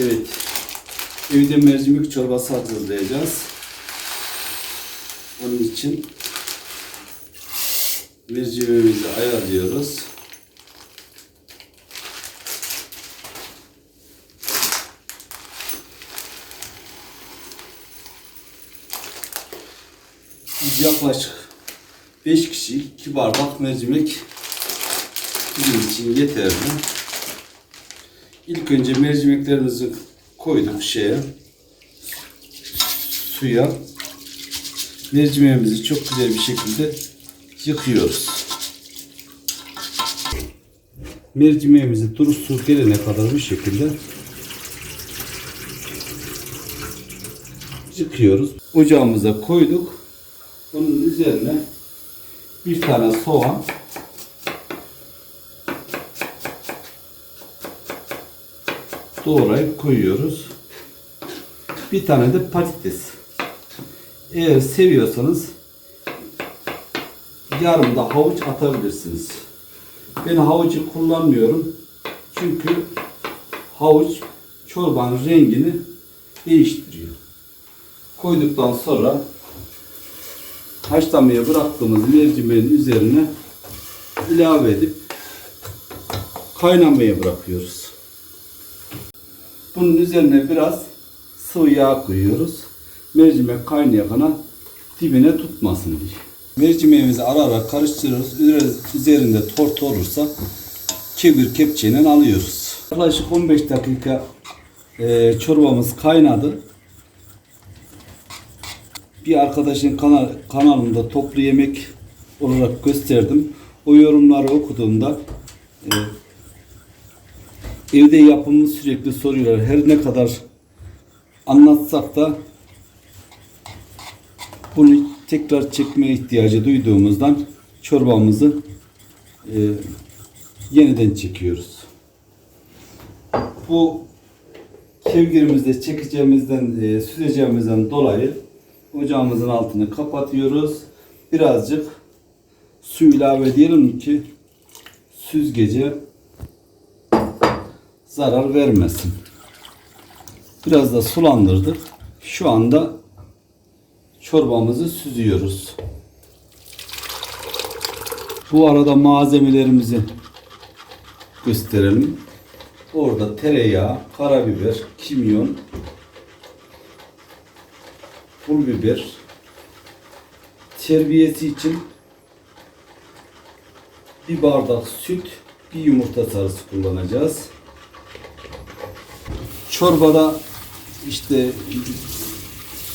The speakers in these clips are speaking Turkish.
Evet. Evde mercimek çorbası hazırlayacağız. Onun için mercimeğimizi ayarlıyoruz. Biz yaklaşık 5 kişi 2 bardak mercimek bizim için yeterli. İlk önce mercimeklerimizi koyduk şeye suya mercimeğimizi çok güzel bir şekilde yıkıyoruz. Mercimeğimizi duru su gelene kadar bir şekilde yıkıyoruz. Ocağımıza koyduk. Bunun üzerine bir tane soğan doğrayıp koyuyoruz. Bir tane de patates. Eğer seviyorsanız yarım da havuç atabilirsiniz. Ben havucu kullanmıyorum. Çünkü havuç çorbanın rengini değiştiriyor. Koyduktan sonra haşlamaya bıraktığımız mercimeğin üzerine ilave edip kaynamaya bırakıyoruz. Bunun üzerine biraz sıvı yağ koyuyoruz. Mercimek kaynayana dibine tutmasın diye. Mercimeğimizi ara ara karıştırıyoruz. Üzeri- Üzerinde tort olursa kibir kepçeyle alıyoruz. Yaklaşık 15 dakika e, çorbamız kaynadı. Bir arkadaşın kanal, kanalında toplu yemek olarak gösterdim. O yorumları okuduğumda e, evde yapımı sürekli soruyorlar. Her ne kadar anlatsak da bunu tekrar çekme ihtiyacı duyduğumuzdan çorbamızı e, yeniden çekiyoruz. Bu kevgirimizde çekeceğimizden, e, süzeceğimizden dolayı ocağımızın altını kapatıyoruz. Birazcık su ilave edelim ki süzgece zarar vermesin. Biraz da sulandırdık. Şu anda çorbamızı süzüyoruz. Bu arada malzemelerimizi gösterelim. Orada tereyağı, karabiber, kimyon, pul biber, terbiyesi için bir bardak süt, bir yumurta sarısı kullanacağız. Çorbada işte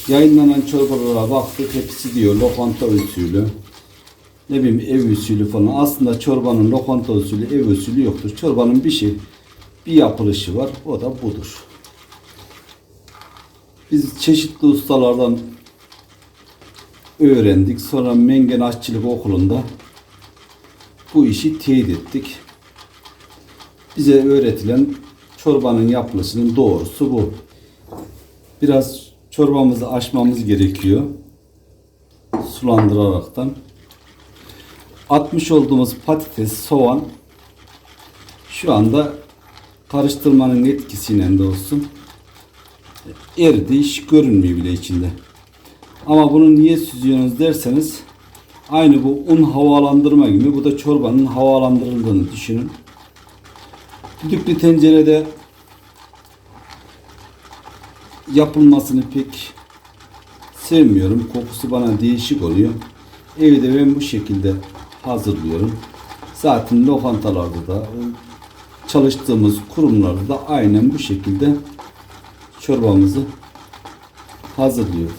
yayınlanan çorbalara baktık hepsi diyor lokanta usulü. Ne bileyim ev usulü falan. Aslında çorbanın lokanta usulü, ev usulü yoktur. Çorbanın bir şey, bir yapılışı var. O da budur. Biz çeşitli ustalardan öğrendik. Sonra Mengen Aşçılık Okulu'nda bu işi teyit ettik. Bize öğretilen çorbanın yapılışının doğrusu bu. Biraz çorbamızı açmamız gerekiyor. Sulandıraraktan. Atmış olduğumuz patates, soğan şu anda karıştırmanın etkisiyle de olsun eridi hiç görünmüyor bile içinde. Ama bunu niye süzüyorsunuz derseniz aynı bu un havalandırma gibi bu da çorbanın havalandırıldığını düşünün. Düdüklü tencerede yapılmasını pek sevmiyorum. Kokusu bana değişik oluyor. Evde ben bu şekilde hazırlıyorum. Zaten lokantalarda da çalıştığımız kurumlarda da aynen bu şekilde çorbamızı hazırlıyoruz.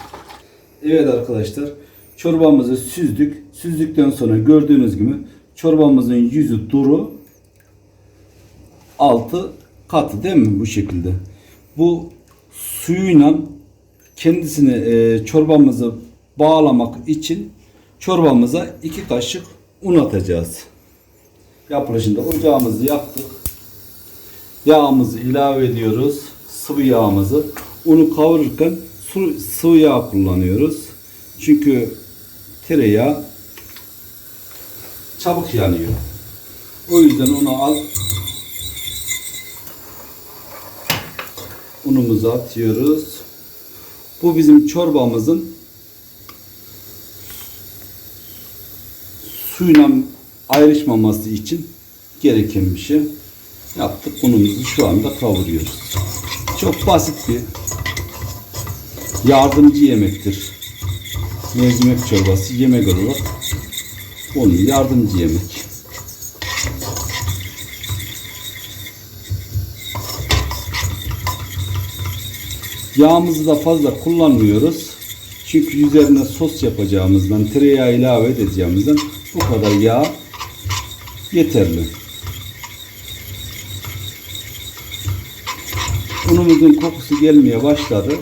Evet arkadaşlar çorbamızı süzdük. Süzdükten sonra gördüğünüz gibi çorbamızın yüzü duru altı katı değil mi bu şekilde. Bu suyuyla kendisini e, çorbamızı bağlamak için çorbamıza iki kaşık un atacağız. Yapılışında ocağımızı yaktık. Yağımızı ilave ediyoruz. Sıvı yağımızı. Unu kavururken su, sıvı yağ kullanıyoruz. Çünkü tereyağı çabuk yanıyor. O yüzden onu az unumuzu atıyoruz. Bu bizim çorbamızın suyla ayrışmaması için gereken bir şey. Yaptık unumuzu şu anda kavuruyoruz. Çok basit bir yardımcı yemektir. Mercimek çorbası yemek olarak onun yardımcı yemek. Yağımızı da fazla kullanmıyoruz. Çünkü üzerine sos yapacağımızdan, tereyağı ilave edeceğimizden bu kadar yağ yeterli. Unumuzun kokusu gelmeye başladı.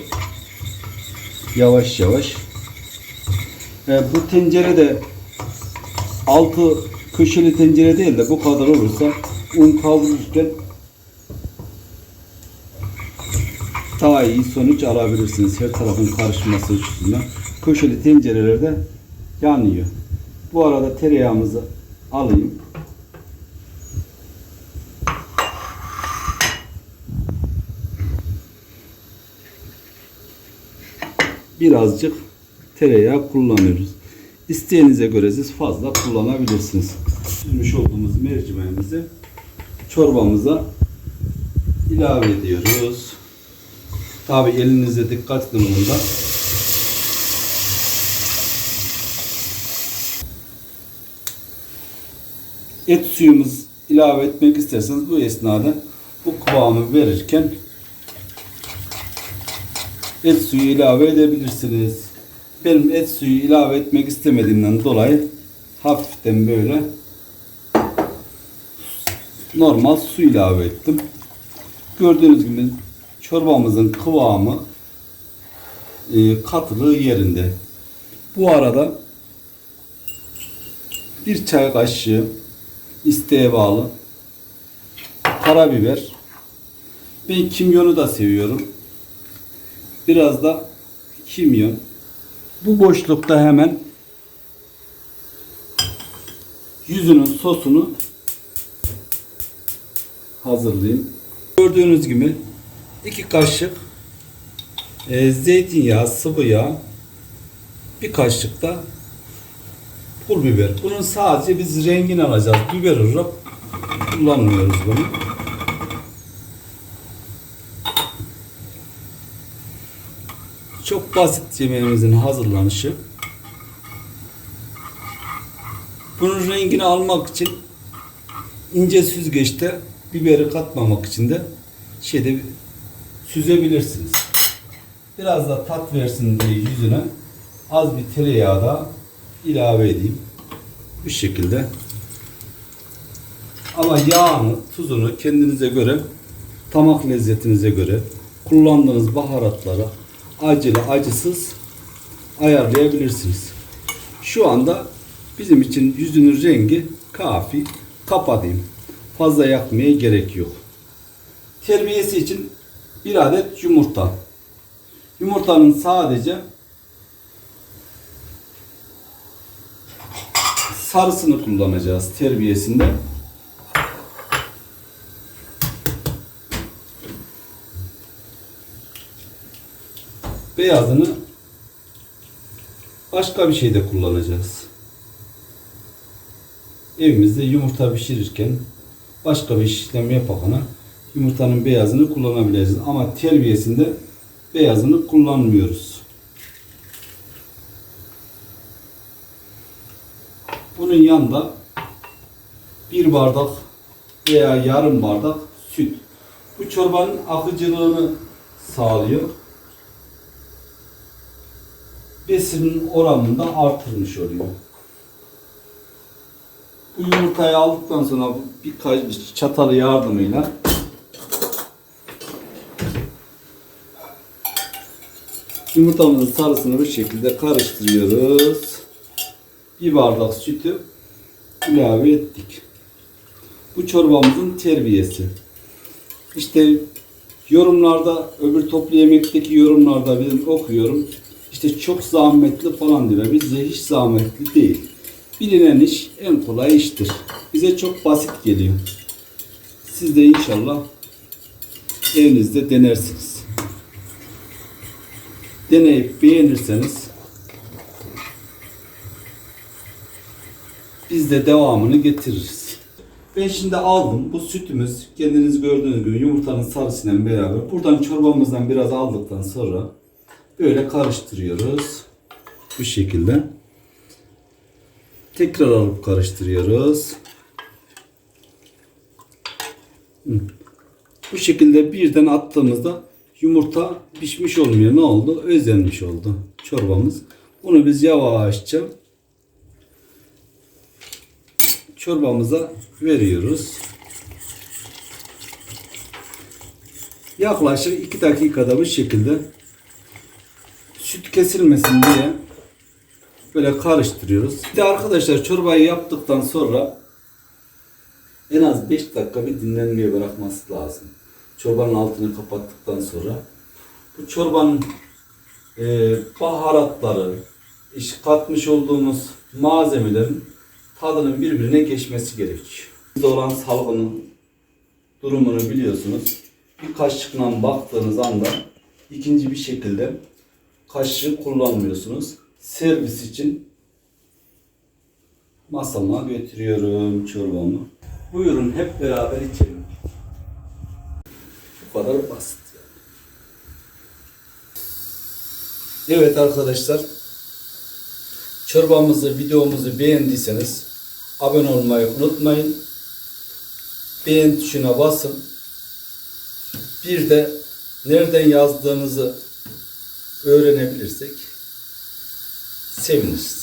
Yavaş yavaş. E, bu tencere de altı köşeli tencere değil de bu kadar olursa un kavrulurken daha iyi sonuç alabilirsiniz. Her tarafın karışması açısından. Köşeli tencerelerde yanıyor. Bu arada tereyağımızı alayım. Birazcık tereyağı kullanıyoruz. İsteğinize göre siz fazla kullanabilirsiniz. Süzmüş olduğumuz mercimeğimizi çorbamıza ilave ediyoruz. Tabi elinize dikkat edin bunda. Et suyumuz ilave etmek isterseniz bu esnada bu kıvamı verirken et suyu ilave edebilirsiniz. Benim et suyu ilave etmek istemediğimden dolayı hafiften böyle normal su ilave ettim. Gördüğünüz gibi çorbamızın kıvamı e, katılığı yerinde. Bu arada bir çay kaşığı isteğe bağlı karabiber ben kimyonu da seviyorum. Biraz da kimyon. Bu boşlukta hemen yüzünün sosunu hazırlayayım. Gördüğünüz gibi iki kaşık e, zeytinyağı, sıvı yağ, bir kaşık da pul biber. Bunun sadece biz rengini alacağız. Biber olarak kullanmıyoruz bunu. Çok basit yemeğimizin hazırlanışı. Bunun rengini almak için ince süzgeçte biberi katmamak için de şeyde süzebilirsiniz. Biraz da tat versin diye yüzüne az bir tereyağı da ilave edeyim. Bu şekilde. Ama yağını, tuzunu kendinize göre, tamak lezzetinize göre kullandığınız baharatlara acılı, acısız ayarlayabilirsiniz. Şu anda bizim için yüzünün rengi kafi. Kapatayım. Fazla yakmaya gerek yok. Terbiyesi için bir adet yumurta. Yumurtanın sadece sarısını kullanacağız terbiyesinde. Beyazını başka bir şeyde kullanacağız. Evimizde yumurta pişirirken başka bir işlem yapakana yumurtanın beyazını kullanabiliriz. Ama terbiyesinde beyazını kullanmıyoruz. Bunun yanında bir bardak veya yarım bardak süt. Bu çorbanın akıcılığını sağlıyor. Besinin oranını da artırmış oluyor. Bu yumurtayı aldıktan sonra birkaç çatalı yardımıyla yumurtamızın sarısını bu şekilde karıştırıyoruz. Bir bardak sütü ilave ettik. Bu çorbamızın terbiyesi. İşte yorumlarda öbür toplu yemekteki yorumlarda ben okuyorum. İşte çok zahmetli falan diyor. Bizce hiç zahmetli değil. Bilinen iş en kolay iştir. Bize çok basit geliyor. Siz de inşallah evinizde denersiniz. Deneyip beğenirseniz biz de devamını getiririz. Ben şimdi aldım. Bu sütümüz kendiniz gördüğünüz gibi yumurtanın sarısıyla beraber buradan çorbamızdan biraz aldıktan sonra böyle karıştırıyoruz. Bu şekilde. Tekrar alıp karıştırıyoruz. Bu şekilde birden attığımızda yumurta pişmiş olmuyor. Ne oldu? Özlenmiş oldu çorbamız. Bunu biz yavaşça çorbamıza veriyoruz. Yaklaşık 2 dakikada bu şekilde süt kesilmesin diye böyle karıştırıyoruz. Bir de arkadaşlar çorbayı yaptıktan sonra en az 5 dakika bir dinlenmeye bırakması lazım. Çorbanın altını kapattıktan sonra bu çorbanın e, baharatları, iş katmış olduğumuz malzemelerin tadının birbirine geçmesi gerekiyor. Bizde olan salgının durumunu biliyorsunuz. Bir kaşıkla baktığınız anda ikinci bir şekilde kaşığı kullanmıyorsunuz. Servis için masama götürüyorum çorbamı. Buyurun hep beraber içelim. Kadar basit. Evet arkadaşlar. Çorbamızı, videomuzu beğendiyseniz abone olmayı unutmayın. Beğen tuşuna basın. Bir de nereden yazdığınızı öğrenebilirsek seviniriz.